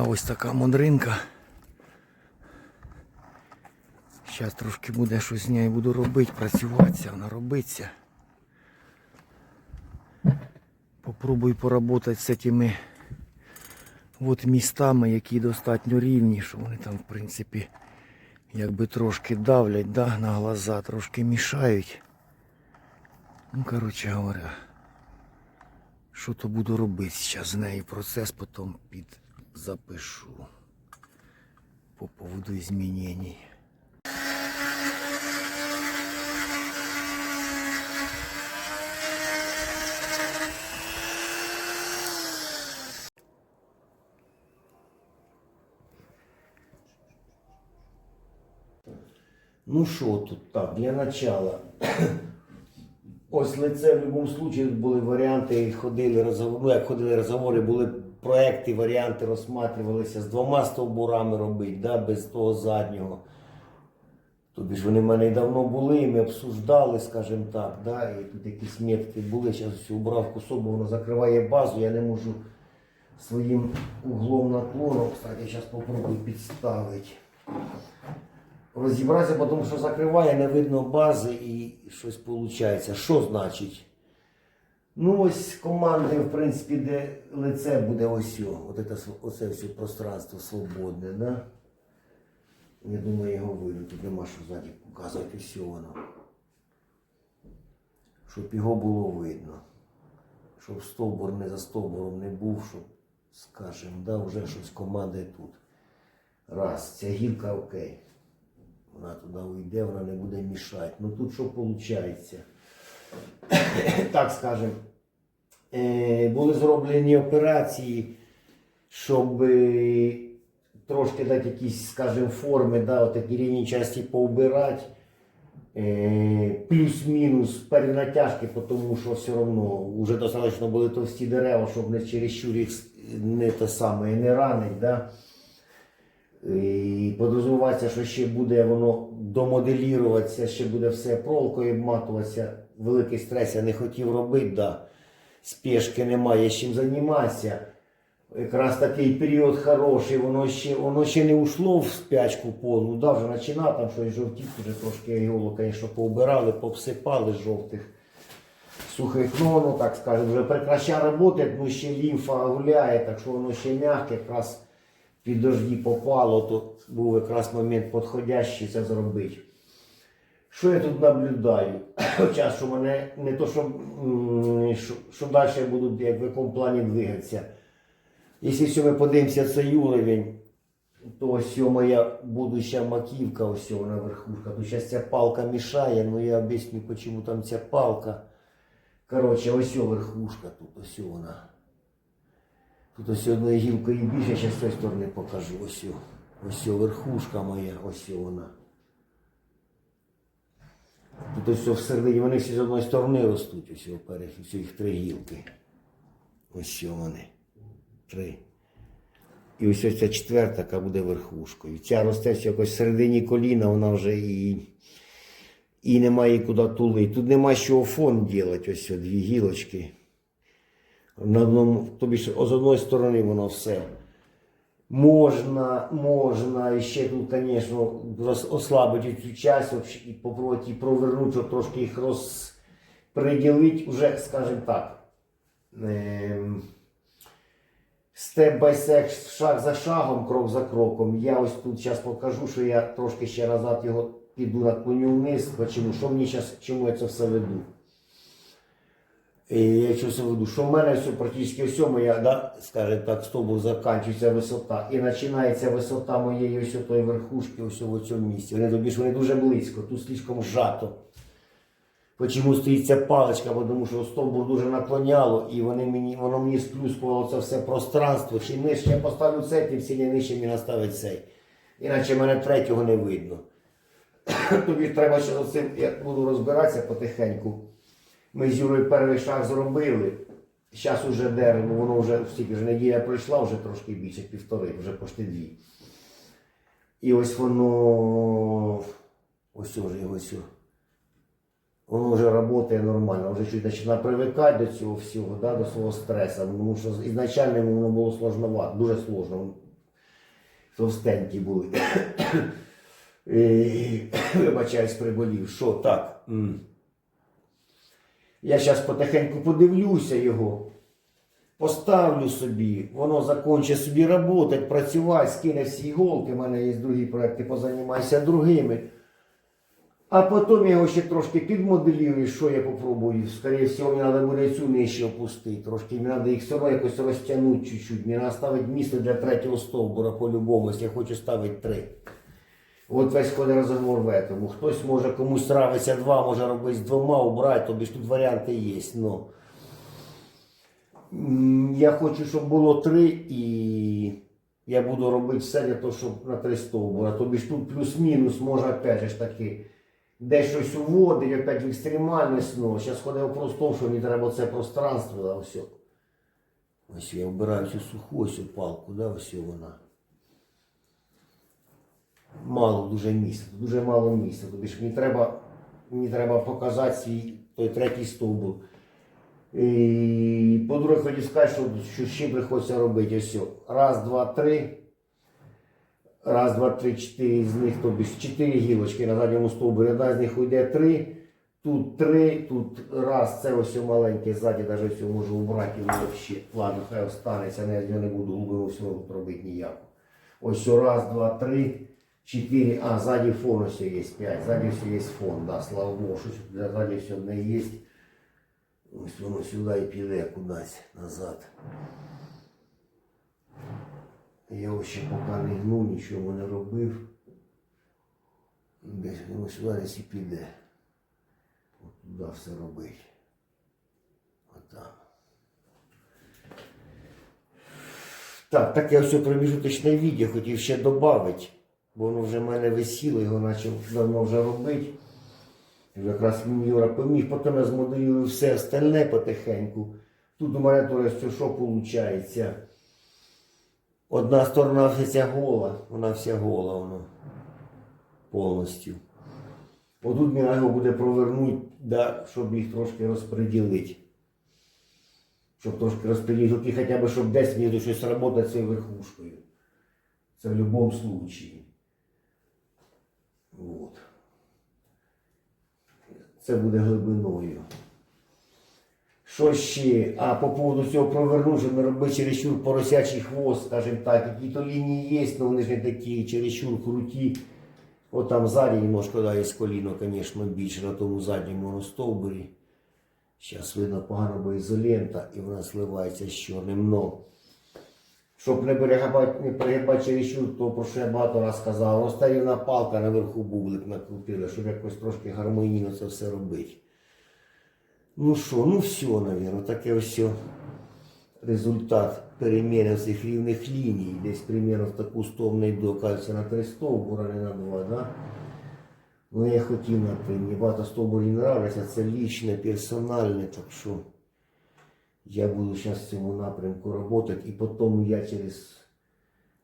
А ось така монринка. Зараз трошки буде щось з нею буду робити, працюватися, вона робиться. Попробую поработати з цими от містами, які достатньо рівні, що вони там, в принципі, якби трошки давлять да, на глаза, трошки мішають. Ну, коротше говоря, що то буду робити зараз з нею процес, потім під запишу по поводу змінень. Ну що тут так, для начала. Ось лице в будь-якому випадку були варіанти, ходили розговори, ну як ходили розговори, були проекти, варіанти розсматривалися з двома стовбурами робити, да, без того заднього. Тобі ж вони в мене давно були, і ми обсуждали, скажімо так, да, і тут якісь метки були. Зараз убрав кусок, бо воно закриває базу, я не можу своїм углом наклону, кстати, зараз спробую підставити розібратися, тому що закриває, не видно бази і щось виходить. Що значить? Ну ось команди, в принципі, де лице буде ось оце все пространство свободне, да? Я думаю, його видно. Тут нема що ззаді показувати все воно. Щоб його було видно. Щоб стовбур не за стовбуром не був, щоб, скажімо, да, вже щось команди тут. Раз, ця гілка окей. Вона туди уйде, вона не буде мішати. Ну тут що виходить? так скажемо, е, були зроблені операції, щоб трошки дати якісь, скажімо, форми, да, такі рівні часті поубирати. Е, плюс-мінус перенатяжки, тому що все одно вже достатньо були товсті дерева, щоб не чересчур їх с- не те саме не ранить. Да? І подрозумівається, що ще буде воно домоделіруватися, ще буде все проволокою обматуватися. Великий стрес я не хотів робити, да. спешки немає з чим займатися. Якраз такий період хороший, воно ще, воно ще не ушло в спячку повну, да, вже починав там щось жовтіти, вже трошки його, звісно, поубирали, попсипали з жовтих сухих, ну воно так скажемо, вже прекращає працювати, ну ще лімфа гуляє, так що воно ще м'яке, якраз під дожді попало, то був якраз момент підходящий це зробити. Що я тут наблюдаю? Хоча що мене не то, що, що, що далі будуть як в якому плані двигатися. Якщо ми подивимося цей уровень, то ось моя будуща маківка, ось вона верхушка. Тут зараз ця палка мішає, ну я об'ясню, чому там ця палка. Коротше, ось верхушка тут, ось вона. Тут ось одної гілкою більше, зараз з цієї сторони покажу. Ось, ось верхушка моя, ось вона. Тут ось о всередині, вони всі з одної сторони ростуть, ось о перех, ось їх три гілки. Ось о вони. Три. І ось ось ця четверта, яка буде верхушкою. Ця росте ось якось всередині коліна, вона вже і, і немає куди тулити. Тут нема чого фон робити, ось о, дві гілочки. На одному, тобі з одної сторони воно все. Можна, можна, ще тут, звісно, ослабити цю часть і попробувати провернути, щоб трошки їх розприділити, уже, скажімо так. Ем, степ бай степ, шаг за шагом, крок за кроком. Я ось тут зараз покажу, що я трошки ще назад його піду наклоню вниз. Чому? Що мені зараз, чому я це все веду? І якщо все веду, що в мене все практично все моя, да, скажімо так, стовбур закінчується висота. І починається висота моєї ось тої верхушки, ось в цьому місці. Вони тобі вони дуже близько, тут слишком зжато. Почому стоїть ця паличка, Бо тому що стовбур дуже наклоняло, і вони мені, воно мені сплюскувало це все пространство. Чим нижче я поставлю цей, тим сильніше нижче мені наставить цей. Іначе мене третього не видно. Тобі треба ще з цим, я буду розбиратися потихеньку. Ми з Юрою перший шаг зробили. Зараз уже дерево, воно вже стільки вже неділя пройшла, вже трошки більше, півтори, вже почти дві. І ось воно. Ось вже ось. Воно вже працює нормально, вже чуть починає привикати до цього всього, да, до свого стресу. Тому що ізначально воно було сложновато, дуже сложно. товстенькі були. Вибачаюсь, приболів. Що так? Я зараз потихеньку подивлюся його. Поставлю собі, воно закончить собі працювати, працювати, скине всі іголки, в мене є другі проекти, позанімаюся другими. А потім я його ще трошки підмоделюю, що я попробую. Скоріше всього, мені треба буде цю нижче опустити. Трошки мені треба їх все одно якось розтягнути чуть-чуть. Мені треба ставити місце для третього стовбура по-любому, якщо я хочу ставити три. От весь ходить розговор в этому. Хтось може комусь нравиться два, може робити з двома, убрати, тобі ж тут варіанти є. Ну. Я хочу, щоб було три і я буду робити все для того, щоб на три стовбура. Тобі ж тут плюс-мінус може опять же таки десь щось уводить, опять в екстремальність. Ну, зараз ходить вопрос в тому, що мені треба це пространство, да, все. Ось я вбираю цю суху ось палку, да, ось вона. Мало дуже місця, дуже мало місця. Тобі ж мені треба, мені треба показати свій той третій стовбур. І по-друге, хотів сказати, що, що ще приходиться робити. Ось. Раз, два, три. Раз, два, три, чотири з них, тобі чотири гілочки на задньому стовбурі. Одна з них уйде три. Тут три, тут раз, це ось маленьке, ззаді навіть все можу убрати взагалі. Ладно, хай останеться, я не буду глибину всього робити ніяку. Ось раз, два, три, чотири. А, ззаді фон ось є п'ять. Ззаді все є фон, да, слава Богу, щось для ззаді все одне є. Ось воно сюди і піде кудись назад. Я його ще поки не гнув, нічого не робив. Десь воно сюди десь і піде. От туди все робить. Отак. Так, таке ось проміжуточне відео хотів ще додати, Бо воно вже в мене висіло, його почав давно вже робити. Якраз Юра поміг, потім я змоделюю все остальне потихеньку. Тут у мене теж що виходить. Одна сторона вся гола, вона вся гола, воно повністю. Отут мені його буде провернути, да, щоб їх трошки розподілити. Щоб трошки розподілити, і хоча б, щоб десь мені щось робота цією верхушкою. Це в будь-якому випадку. Вот. Це буде глибиною. Що ще? А по поводу цього проверну, щоб не робити чересчур поросячий хвост, скажімо так, які то лінії є, але вони ж не такі, чересчур круті. От там ззаді немножко да, коліно, звісно, більше на тому задньому стовбурі. Зараз видно погано, бо ізолента і вона сливається з чорним. Но, щоб не перегибати, не перегибати то про що я багато раз казав, розтарівна палка наверху бублик накрутила, щоб якось трошки гармонійно це все робити. Ну що, ну все, мабуть, таке ось результат переміни цих рівних ліній. Десь примерно в таку сторону йду, кажеться, на три стовбура, не на два, да? Ну я хотів на три. Мені багато стовбурів не нравляться, це лічне, персональне, так що я буду зараз в цьому напрямку працювати і потім я через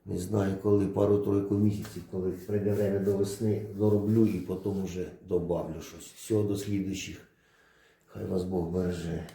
не знаю коли, пару-тройку місяців, коли прийде время до весни, дороблю і потім вже добавлю щось. Всього до слідуючих. Хай вас Бог береже.